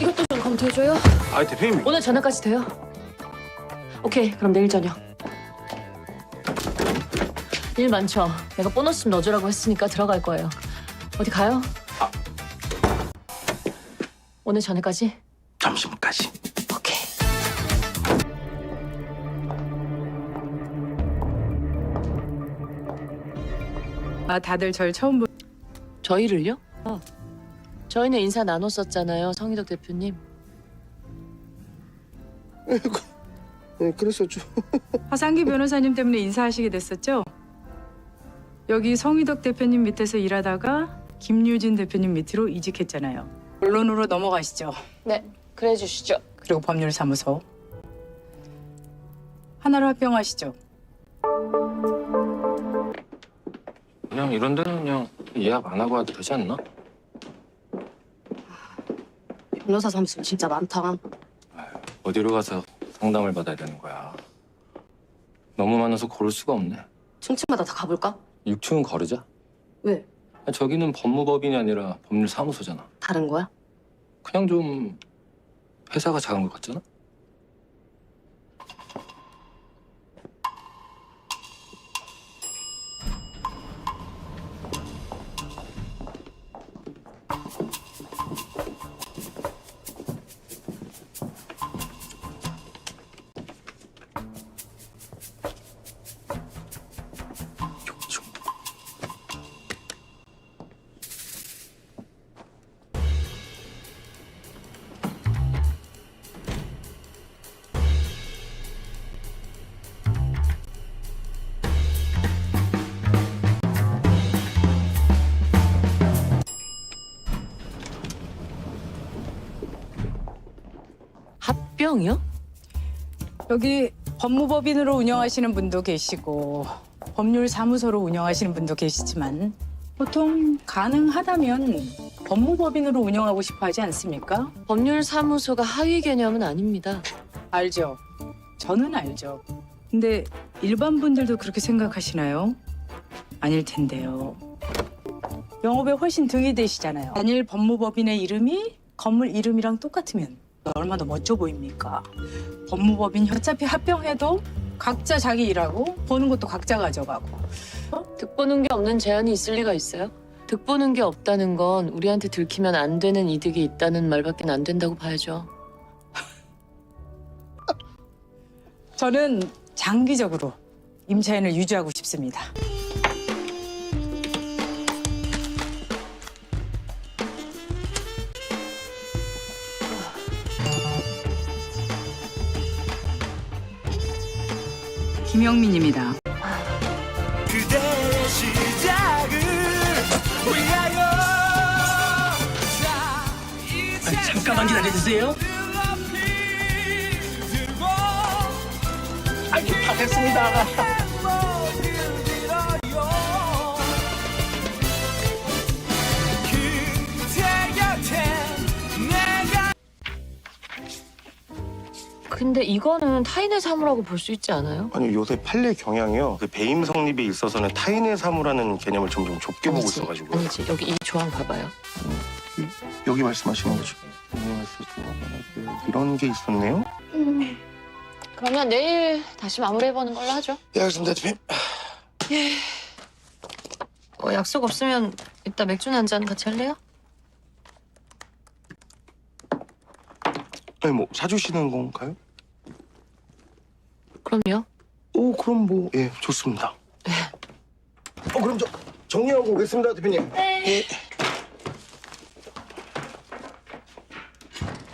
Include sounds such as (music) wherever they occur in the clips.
이것도 좀 검토해줘요. 아 대표님 오늘 저녁까지 돼요? 오케이, 그럼 내일 저녁. 일 많죠. 내가 보너스 좀 넣어주라고 했으니까 들어갈 거예요. 어디 가요? 오늘 저녁까지? 점심까지. 오케이. 아, 다들 절 처음 보... 저희를요? 어. 저희는 인사 나눴었잖아요, 성희덕 대표님. 네, 그랬었죠. 화상기 변호사님 때문에 인사하시게 됐었죠? 여기 성희덕 대표님 밑에서 일하다가 김유진 대표님 밑으로 이직했잖아요. 언론으로 넘어가시죠. 네, 그래 주시죠. 그리고 법률사무소. 하나로 합병하시죠. 그냥 이런 데는 그냥 예약 안 하고 와도 되지 않나? 변호사 사무실 진짜 많다. 어디로 가서 상담을 받아야 되는 거야. 너무 많아서 고를 수가 없네. 층층마다 다 가볼까? 6층은 거르자. 왜? 아, 저기는 법무법인이 아니라 법률사무소잖아. 다른 거야? 그냥 좀 회사가 작은 것 같잖아. 합병이요? 여기 법무법인으로 운영하시는 분도 계시고 법률 사무소로 운영하시는 분도 계시지만 보통 가능하다면 법무법인으로 운영하고 싶어 하지 않습니까? 법률사무소가 하위 개념은 아닙니다. 알죠. 저는 알죠. 근데 일반 분들도 그렇게 생각하시나요? 아닐 텐데요. 영업에 훨씬 등이 되시잖아요. 단일 법무법인의 이름이 건물 이름이랑 똑같으면 얼마나 멋져 보입니까? 법무법인 어차피 합병해도 각자 자기 일하고 버는 것도 각자 가져가고 득 보는 게 없는 제한이 있을 리가 있어요? 득 보는 게 없다는 건 우리한테 들키면 안 되는 이득이 있다는 말밖에 안 된다고 봐야죠. 저는 장기적으로 임차인을 유지하고 싶습니다. 김영민입니다. 그대의 시작을 위하여. 자, 잠깐만 기다려주세요. 아이고 다 됐습니다 근데 이거는 타인의 사무라고 볼 수 있지 않아요? 아니 요새 판례 경향이요. 그 배임 성립에 있어서는 타인의 사무라는 개념을 점점 좁게 보고 아니지, 있어가지고 아니지. 여기 이 조항 봐봐요. 여기 말씀하시는 거죠. 이런 게 있었네요. 그러면 내일 다시 마무리해보는 걸로 하죠. 예, 알겠습니다, 대표님. 뭐 약속 없으면 이따 맥주나 한잔 같이 할래요? 아니 뭐 사주시는 건가요? 그럼요. 오, 그럼 뭐 예, 좋습니다. 어, 그럼 저 정리하고 오겠습니다, 대표님. 네.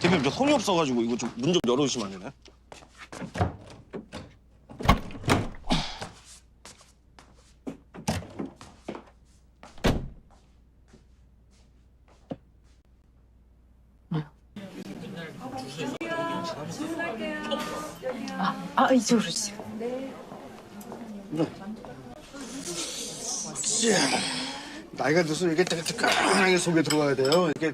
대표님 저 손이 없어가지고 이거 좀 문 좀 열어주시면 안 되나요? 아 이쪽으로 주세요. 나이가 들수록 이게 뜨끈하게 속에 들어가야 돼요. 이게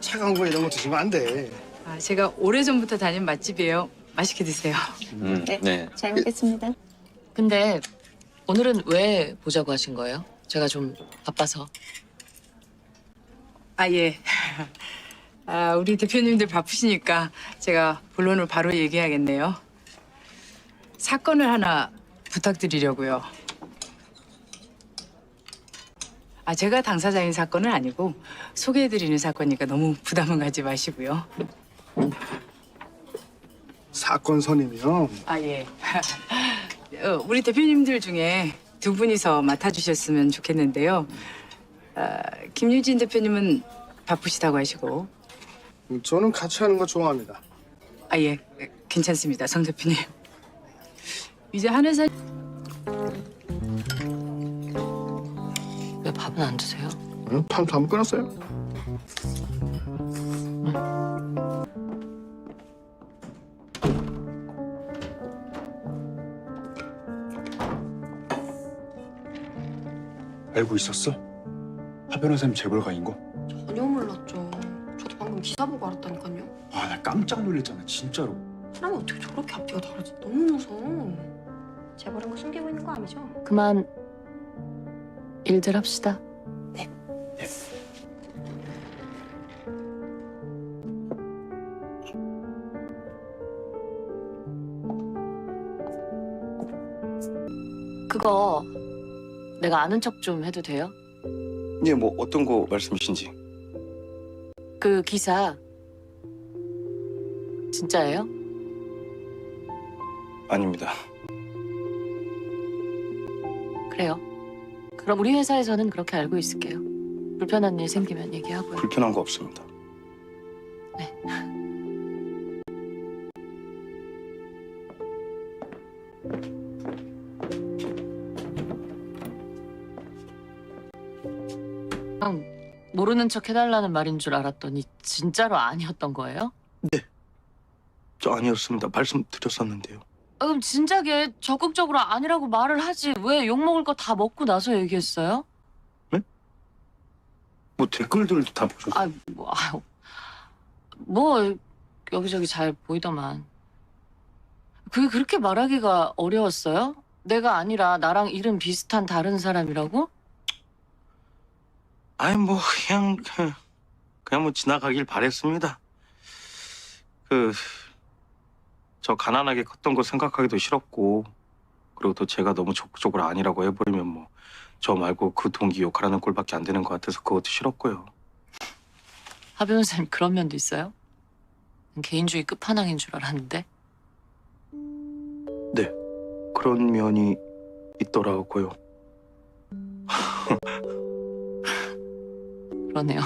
차가운 거 이런 거 드시면 안 돼. 아, 제가 오래전부터 다닌 맛집이에요. 맛있게 드세요. 음, 네. 잘 먹겠습니다. 근데 오늘은 왜 보자고 하신 거예요? 제가 좀 바빠서. 아 예. 아, 우리 대표님들 바쁘시니까 제가 본론을 바로 얘기하겠네요. 사건을 하나 부탁드리려고요. 아, 제가 당사자인 사건은 아니고 소개해드리는 사건이니까 너무 부담은 가지 마시고요. 사건 선임이요. 아, 예. (laughs) 어, 우리 대표님들 중에 두 분이서 맡아주셨으면 좋겠는데요. 아, 김유진 대표님은 바쁘시다고 하시고. 저는 같이 하는 거 좋아합니다. 아, 예. 괜찮습니다, 성 대표님. 이제 한혜사 왜 밥은 안 드세요? 응? 한번 끊었어요? 알고 있었어? 하 변호사님 재벌가인 거? 전혀 몰랐죠. 저도 방금 기사 보고 알았다니까요. 아, 나 깜짝 놀랐잖아, 진짜로. 사람이 어떻게 저렇게 앞뒤가 다르지? 너무 무서워. 재벌인 거 숨기고 있는 거 아니죠? 그만 일들 합시다. 그거 내가 아는 척 좀 해도 돼요? 예, 뭐 어떤 거 말씀이신지. 그 기사 진짜예요? 아닙니다. 그래요. 그럼 우리 회사에서는 그렇게 알고 있을게요. 불편한 일 생기면 얘기하고요. 불편한 거 없습니다. 그 모르는 척 해달라는 말인 줄 알았더니 진짜로 아니었던 거예요? 저 아니었습니다. 말씀드렸었는데요. 아, 그럼 진작에 적극적으로 아니라고 말을 하지 왜 욕먹을 거 다 먹고 나서 얘기했어요? 뭐 댓글들도 다 보셨어요. 아, 뭐, 아유, 뭐 여기저기 잘 보이더만 그게 그렇게 말하기가 어려웠어요? 내가 아니라 나랑 이름 비슷한 다른 사람이라고? 아니 뭐 그냥 그냥, 그냥 뭐 지나가길 바랬습니다. 그 저 가난하게 컸던 거 생각하기도 싫었고 그리고 또 제가 너무 적극적으로 아니라고 해버리면 뭐 저 말고 그 동기 욕하라는 꼴밖에 안 되는 것 같아서 그것도 싫었고요. 하 변호사님 그런 면도 있어요? 개인주의 끝판왕인 줄 알았는데 그런 면이 있더라고요. (laughs) 그러네요.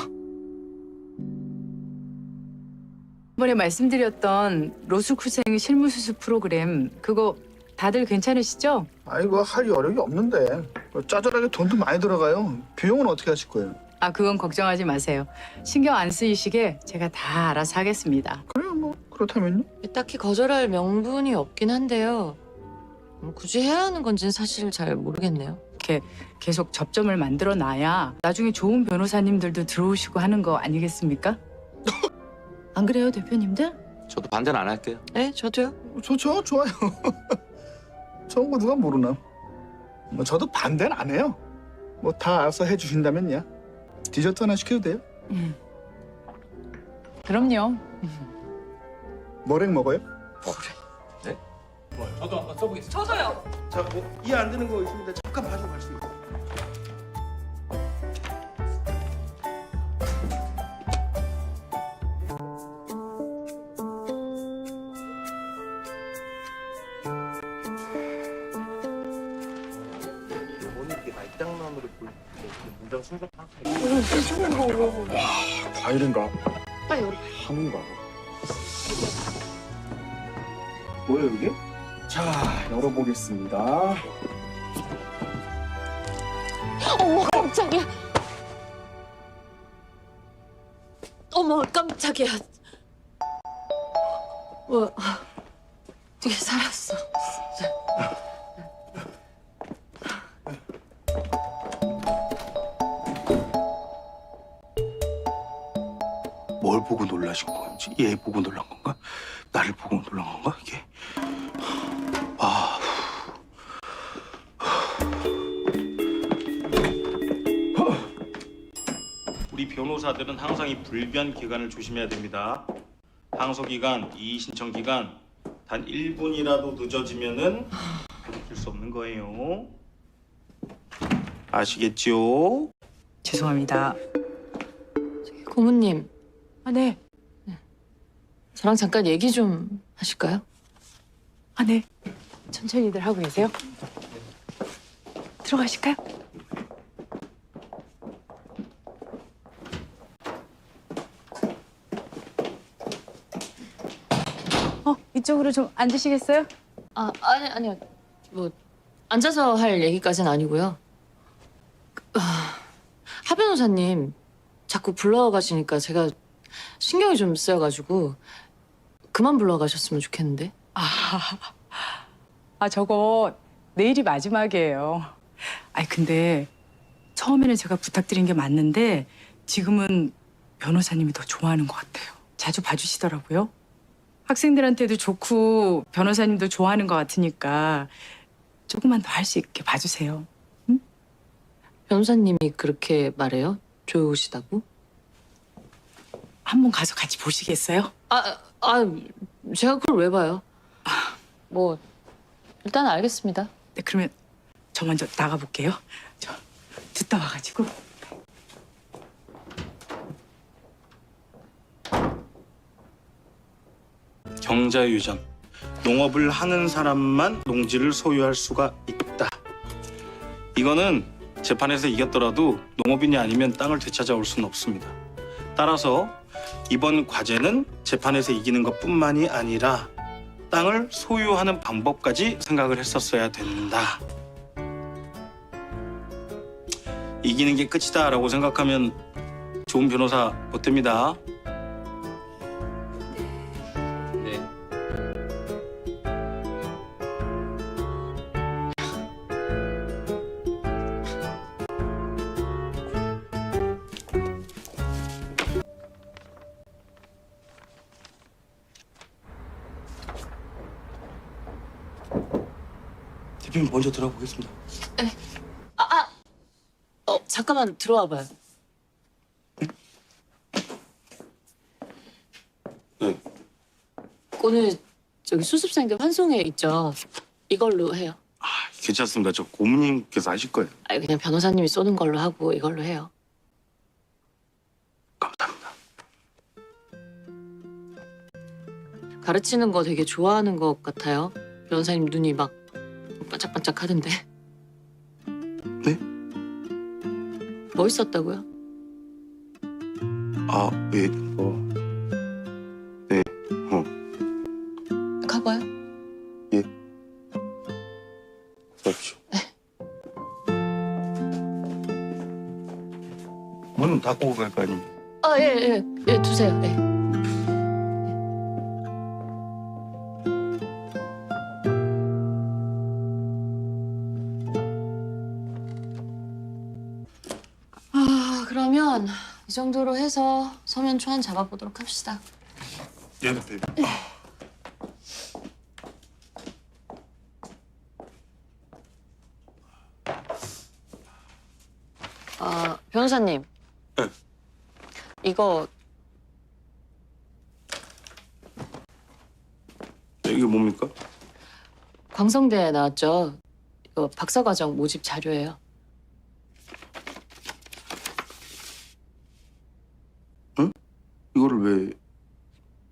이번에 말씀드렸던 로스쿠생 실무수습 프로그램 그거 다들 괜찮으시죠? 아이고 할 여력이 없는데 짜잘하게 돈도 많이 들어가요. 비용은 어떻게 하실 거예요? 아 그건 걱정하지 마세요. 신경 안 쓰이시게 제가 다 알아서 하겠습니다. 그래요 뭐 그렇다면요. 딱히 거절할 명분이 없긴 한데요. 음, 굳이 해야 하는 건지는 사실 잘 모르겠네요. 계속 접점을 만들어 놔야 나중에 좋은 변호사님들도 들어오시고 하는 거 아니겠습니까? 안 그래요 대표님들? 저도 반대는 안 할게요. 네, 저도요. 좋죠 좋아요. (laughs) 저런 거 누가 모르나. 뭐 저도 반대는 안 해요. 뭐 다 알아서 해주신다면요. 디저트 하나 시켜도 돼요? 그럼요. 머랭 먹어요? 저도 한번 써보겠습니다. 자, 뭐 이해 안 되는 거 있으면 잠깐 봐줘 갈수 있어. 과일인가? 빨리 열어. 한인가? 뭐예요 이게? 자, 열어보겠습니다. 어머 깜짝이야. 어머 깜짝이야. 뭐 되게 살았어. 뭘 보고 놀라신 건지 얘 보고 놀란 건가? 나를 보고 놀란 건가 이게? 변호사들은 항상 이 불변 기간을 조심해야 됩니다. 항소 기간, 이의 신청 기간 단 1분이라도 늦어지면은 돌이킬 수 없는 거예요. 아시겠죠? 죄송합니다. 고모님, 아, 네. 저랑 잠깐 얘기 좀 하실까요? 아, 네. 천천히들 하고 계세요. 들어가실까요? 어, 이쪽으로 좀 앉으시겠어요? 아, 아니, 아니요. 뭐, 앉아서 할 얘기까지는 아니고요. 그, 아, 하 변호사님 자꾸 불러가시니까 제가 신경이 좀 쓰여가지고 그만 불러가셨으면 좋겠는데. 아, (laughs) 아 저거 내일이 마지막이에요. 아니 근데 처음에는 제가 부탁드린 게 맞는데 지금은 변호사님이 더 좋아하는 것 같아요. 자주 봐주시더라고요. 학생들한테도 좋고 변호사님도 좋아하는 것 같으니까 조금만 더 할 수 있게 봐주세요. 변호사님이 그렇게 말해요? 좋으시다고? 한번 가서 같이 보시겠어요? 아, 아, 제가 그걸 왜 봐요? 뭐, 일단 알겠습니다. 네, 그러면 저 먼저 나가 볼게요. 저 듣다 와가지고. 경자유전. 농업을 하는 사람만 농지를 소유할 수가 있다. 이거는 재판에서 이겼더라도 농업인이 아니면 땅을 되찾아올 수는 없습니다. 따라서 이번 과제는 재판에서 이기는 것 뿐만이 아니라 땅을 소유하는 방법까지 생각을 했었어야 된다. 이기는 게 끝이다라고 생각하면 좋은 변호사 못 됩니다. 먼저 들어보겠습니다. 어, 잠깐만 들어와 봐요. 네. 오늘 저기 수습생들 환송회 있죠? 이걸로 해요. 아, 괜찮습니다. 저 고모님께서 하실 거예요. 아니 그냥 변호사님이 쏘는 걸로 하고 이걸로 해요. 감사합니다. 가르치는 거 되게 좋아하는 것 같아요. 변호사님 눈이 막 반짝반짝 하던데. 네? 멋있었다고요? 아, 예, 어, 네, 어, 가봐요. 그렇죠. 문은 닫고 갈 거 아닙니까? 아, 예, 예, 예, 두세요. 예. 해서 서면 초안 잡아보도록 합시다. 예, 네. 아, 변호사님. 네. 이거 이게 뭡니까? 광성대에 나왔죠. 이거 박사과정 모집 자료예요. 이거를 왜?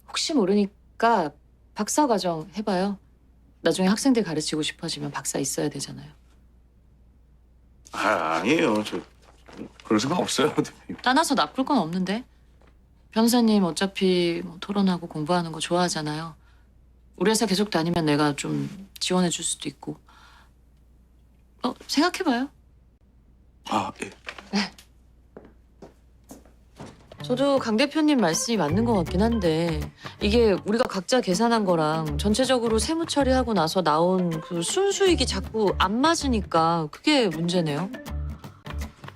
혹시 모르니까 박사 과정 해봐요. 나중에 학생들 가르치고 싶어지면 박사 있어야 되잖아요. 아, 아니에요. 저 그럴 생각 없어요, 대표님. (laughs) 따나서 나쁠 건 없는데. 변호사님 어차피 뭐 토론하고 공부하는 거 좋아하잖아요. 우리 회사 계속 다니면 내가 좀 지원해 줄 수도 있고. 어, 생각해봐요. 아, 예. 저도 강 대표님 말씀이 맞는 것 같긴 한데 이게 우리가 각자 계산한 거랑 전체적으로 세무 처리하고 나서 나온 그 순수익이 자꾸 안 맞으니까 그게 문제네요.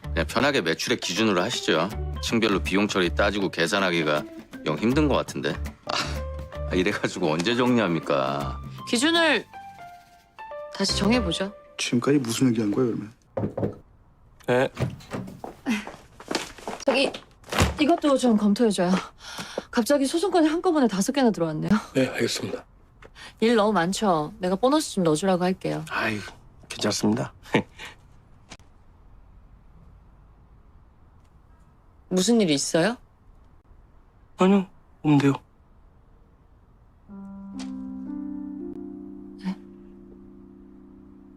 그냥 편하게 매출의 기준으로 하시죠. 층별로 비용 처리 따지고 계산하기가 영 힘든 것 같은데. 아, 이래가지고 언제 정리합니까? 기준을 다시 정해보죠. 지금까지 무슨 얘기한 거야 그러면? 네. 저기 이것도 좀 검토해줘요. 갑자기 소송건이 한꺼번에 다섯 개나 들어왔네요. 네, 알겠습니다. 일 너무 많죠. 내가 보너스 좀 넣어주라고 할게요. 아이 괜찮습니다. (laughs) 무슨 일 있어요? 아니요, 없는데요.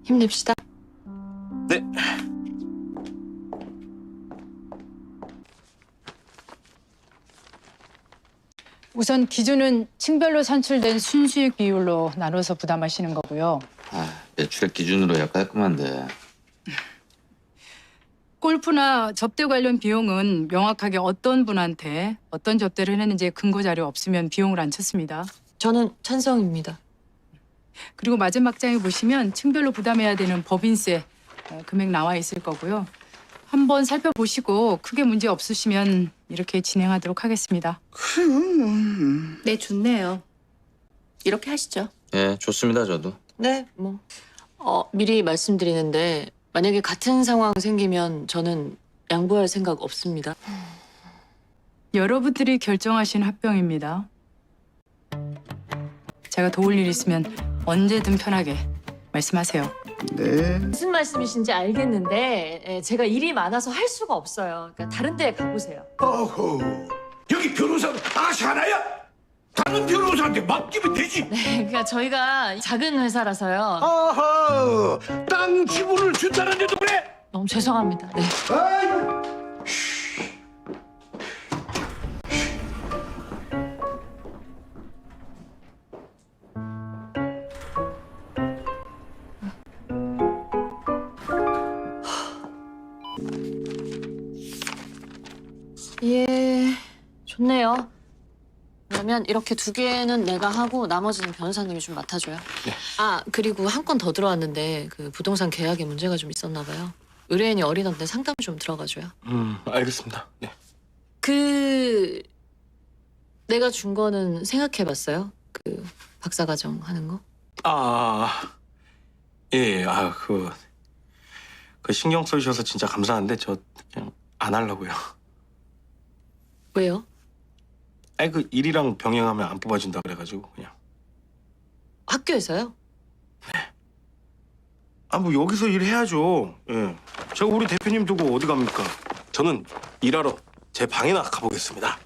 힘냅시다. 네. 우선 기준은 층별로 산출된 순수익 비율로 나눠서 부담하시는 거고요. 아, 매출액 기준으로 야 깔끔한데. 골프나 접대 관련 비용은 명확하게 어떤 분한테 어떤 접대를 했는지 근거 자료 없으면 비용을 안 쳤습니다. 저는 찬성입니다. 그리고 마지막 장에 보시면 층별로 부담해야 되는 법인세 어, 금액 나와 있을 거고요. 한번 살펴보시고 크게 문제 없으시면 이렇게 진행하도록 하겠습니다. 네, 좋네요. 이렇게 하시죠. 예, 좋습니다, 저도. 네, 뭐. 어, 미리 말씀드리는데 만약에 같은 상황 생기면 저는 양보할 생각 없습니다. 여러분들이 결정하신 합병입니다. 제가 도울 일 있으면 언제든 편하게 말씀하세요. 네. 무슨 말씀이신지 알겠는데 에, 제가 일이 많아서 할 수가 없어요. 그러니까 다른 데 가보세요. 어허 여기 변호사 아시 하나야? 다른 변호사한테 맡기면 되지 네, 그러니까 저희가 작은 회사라서요. 아하 땅 지분을 준다는데도 그래? 너무 죄송합니다. 네. 예, 좋네요. 그러면 이렇게 두 개는 내가 하고 나머지는 변호사님이 좀 맡아줘요. 아 그리고 한 건 더 들어왔는데 그 부동산 계약에 문제가 좀 있었나 봐요. 의뢰인이 어리던데 상담 좀 들어가줘요. 음, 알겠습니다. 네. 그 내가 준 거는 생각해봤어요? 그 박사과정 하는 거? 아, 예, 아, 그, 그 신경 써주셔서 진짜 감사한데 저 그냥 안 하려고요. 왜요? 아니 그 일이랑 병행하면 안 뽑아준다 그래가지고 그냥. 학교에서요? 아 뭐 여기서 일해야죠. 예. 제가 우리 대표님 두고 어디 갑니까? 저는 일하러 제 방이나 가보겠습니다.